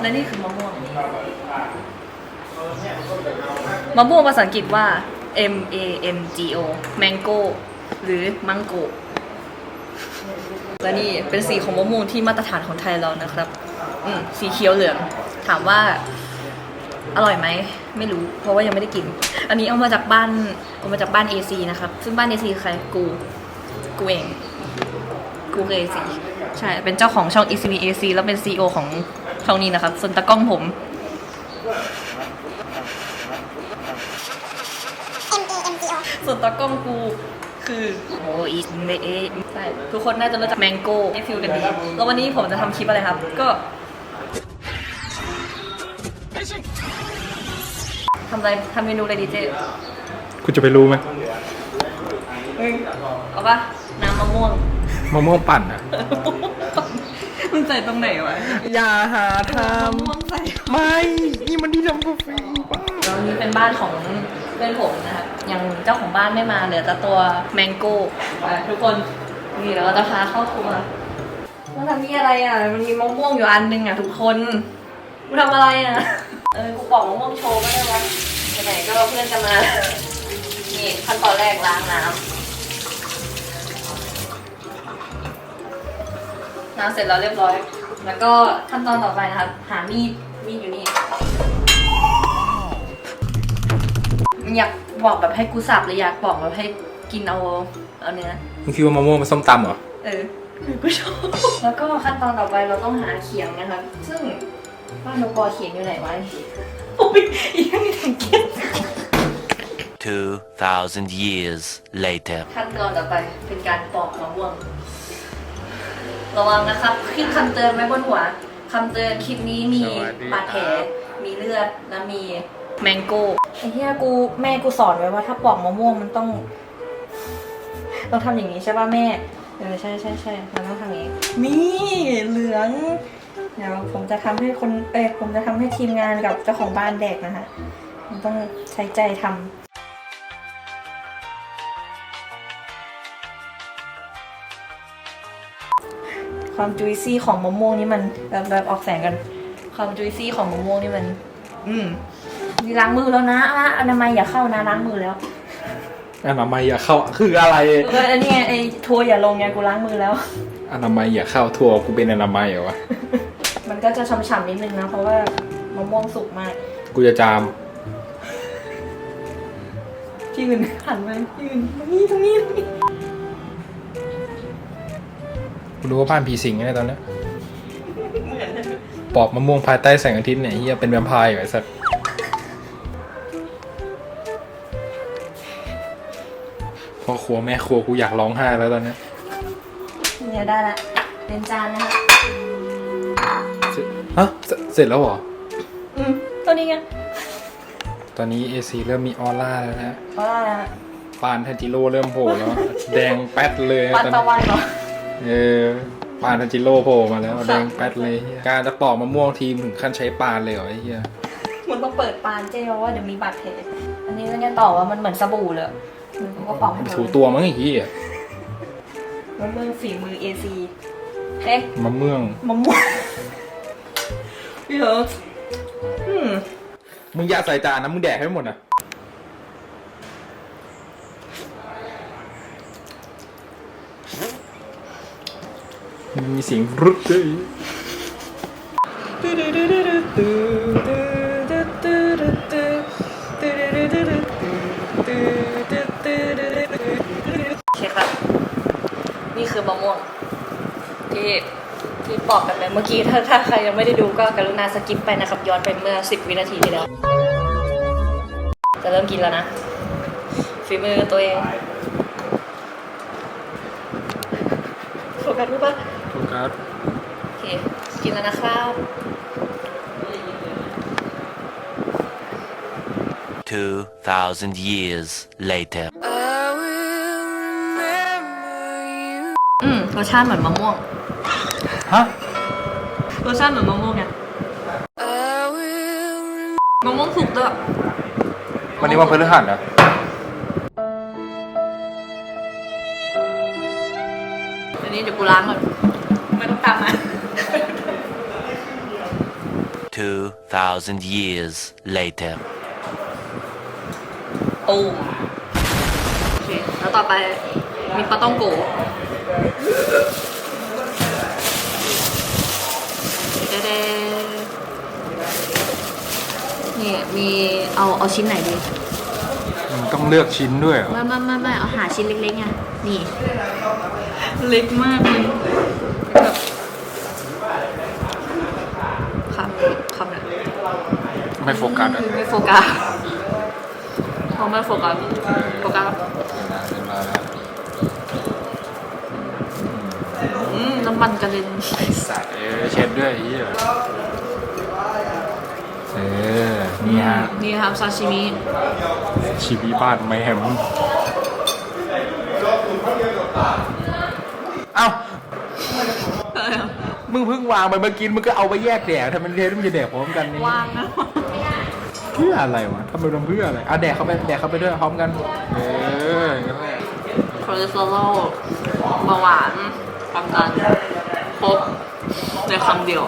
และนี่คือมะม่วง มะม่วงภาษาอังกฤษว่า M A M G O mango หรือ mango และนี่เป็นสีของมะม่วงที่มาตรฐานของไทยเรานะครับ อืมสีเขียวเหลือง ถามว่า อร่อยไหม ไม่รู้ เพราะว่ายังไม่ได้กิน อันนี้เอามาจากบ้าน เอามาจากบ้าน AC นะครับ ซึ่งบ้าน AC คือใคร กู กูเอง กูคือ AC ใช่ เป็นเจ้าของช่อง ECB AC แล้วเป็น CEO ของ ช่องนี้นะครับ ส่วนตากล้องผม ส่วนตากล้องกูคือโอ้อีสเอใช่ทุกคนน่าจะรู้จักแมงโก้ไอฟิลกันดี แล้ววันนี้ผมจะทำคลิปอะไรครับ ก็ทำอะไรทำเมนูอะไรดีเจคุณจะไปรู้ไหมเฮ้ยเอาปะน้ำมะม่วงมะม่วงปั่นอะ มันใส่ตรงไหนวะอย่าหาทมะม่วงใส่ำไม่ นี่มันที่ทำกาแฟบ้าแล้วนี้เป็นบ้านของเพื่อนผมนะครับยังเจ้าของบ้านไม่มาเหลือแต่ตัวแมงโก้ไปทุกคนนี่เราก็จะพาเข้าครัวมันทำนี่อะไรอะ มันมีมะม่วงอยู่อันนึงอะทุกคนกูทำอะไรอะ เออกูปอกมะม่วงโชว์ไม่ได้วะไหนๆก็เพื่อนจะมา นี่ขั้นตอนแรกล้างน้ำ น้ำเสร็จแล้วเรียบร้อย แล้วก็ขั้นตอนต่อไปนะครับหามีดมีดอยู่นี่อยากบอกแบบให้กูสับหรืออยากบอกแบบให้กินเอาเอาเนื้อมึงคิดว่ามะม่วงเป็นส้มตำเหรอ เออคือกูชอบแล้วก็ขั้นตอนต่อไปเราต้องหาเขียงนะคะ ซึ่งบ้านนกปอเขียงอยู่ไหนวะโอ้ยอีกอย่างนี้ทำเกีย2,000 years later. ขั้นตอนต่อไปเป็นการปอกมะม่วง ระวังนะครับขึ้นคำเตือนไว้บนหัวคำเตือนคลิปนี้มีสวัสดีบาดแผลครับมีเลือดและมีแมงโก้ไอ้เหี้ยกูแม่กูสอนไว้ว่า ถ้าปอกมะม่วงมันต้อง ต้องทำอย่างนี้ใช่ป่ะแม่เออใช่ใช่ใช่เราต้องทำอย่างนี้นี่เหลืองเดี๋ยวผมจะทำให้คนเอ้ยผมจะทำให้ทีมงานกับเจ้าของบ้านแดกนะคะมันต้องใช้ใจทำ ความจุยซี่ของมะม่วงนี่มันแบบแบบออกแสงกัน ความจุยซี่ของมะม่วงนี่มัน อืมนี่ล้างมือแล้วนะอะอนามัยอย่าเข้านะล้างมือแล้วอนามัยอย่าเข้าคืออะไรเอออันนี้ไงไอ้ทัวร์อย่าลงไงกูล้างมือแล้วอนามัยอย่าเข้าทัวร์กูเป็นอนามัยเหรอวะมันก็จะฉ่ำๆนิดนึงนะเพราะว่ามะม่วงสุกมาก กูจะจามที่อื่นหันไปที่อื่นตรงนี้ตรงนี้ตรงนี้ กูรู้ว่าบ้านผีสิงไงตอนเนี้ยปอกมะม่วงภายใต้แสงอาทิตย์เนี่ยเฮียเป็นแวมไพร์อยู่ไอ้สัสพ่อครัวแม่ครัวกูอยากร้องไห้แล้วตอนเนี้ยเนี่ยได้ละเป็นจานนะคะเสร็จฮะเสร็จเสร็จแล้วเหรอ อืมตัวนี้ไงตอนนี้เอซีเริ่มมีออร่าแล้วนะเพราะอะไรฮะปานทันจิโร่เริ่มโผล่แล้ว แดงแป๊ดเลยปันตอนตะนี้วันเหรอ เออปานทันจิโร่โผล่มาแล้วแดงแป๊ดเลยเหี้ยการจะปอกมะม่วงทีมถึงขั้นใช้ปานเลยเหรอไอ้เหี้ยมันต้องเปิดปานเจ้เพราะว่าเดี๋ยวมีบาดแผลอันนี้ก็เนี่ยต่อว่ามันเหมือนสบู่เลยมันก็ปอกให้หมดถูตัวมั้งไอ้เหี้ยมะม่วงฝีมือเอซีเฮ้ยมะม่วงมะม่วงพี่เหรออืมมึงอย่าใส่จานนะมึงแดกให้หมดนะ มีเสียงรุดด้วยโอเคครับ นี่คือมะม่วงที่ที่ปอกกันไปเมื่อกี้ถ้าถ้าใครยังไม่ได้ดูก็กรุณาสกิปไปนะครับ ย้อนไปเมื่อ 10 วินาทีที่แล้ว จะเริ่มกินแล้วนะฝีมือตัวเองโฟกัสรู้ปะ โฟกัสโอเค กินแล้วนะครับ2,000 years later. อืมรสชาติเหมือนมะม่วง ฮะ รสชาติเหมือนมะม่วงไงมะม่วงสุกด้วยวันนี้วันพฤหัสนะ อันนี้เดี๋ยวกูล้างก่อน ไม่ต้องตามมา 2,000 years later. ปูมโอเค แล้วต่อไปมีปลาต้องโกเดๆนี่มีเอาเอาชิ้นไหนดีมันต้องเลือกชิ้นด้วยเหรอไม่ไม่ไม่ไม่เอาหาชิ้นเล็กๆไงนี่ เล็กมากเลยแบบครับคำเนี่ยไม่โฟกัสอะไม่โฟกัสพอไม่โฟกัสโฟกัสมาแล้วอืมน้ำมันกระเด็นไอสัตว์เออเช็ดด้วยไอ้เหี้ยเออนี่ฮะนี่ครับซาชิมิชีวิตบ้านแมม เอ้ามึงเพิ่งวางไปเมื่อกี้มึงก็เอาไปแยกแดดทำไมเทสมึงจะแดกพร้อมกันนี่วางนะเพื่ออะไรวะทำไมทำเพื่ออะไรอะแดกเข้าไปแดกเข้าไปด้วยพร้อมกันเออคอเลสเตอรอลเบาหวานความดันครบในคำเดียว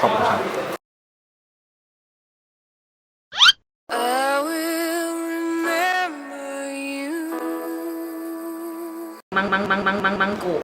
ขอบคุณครับ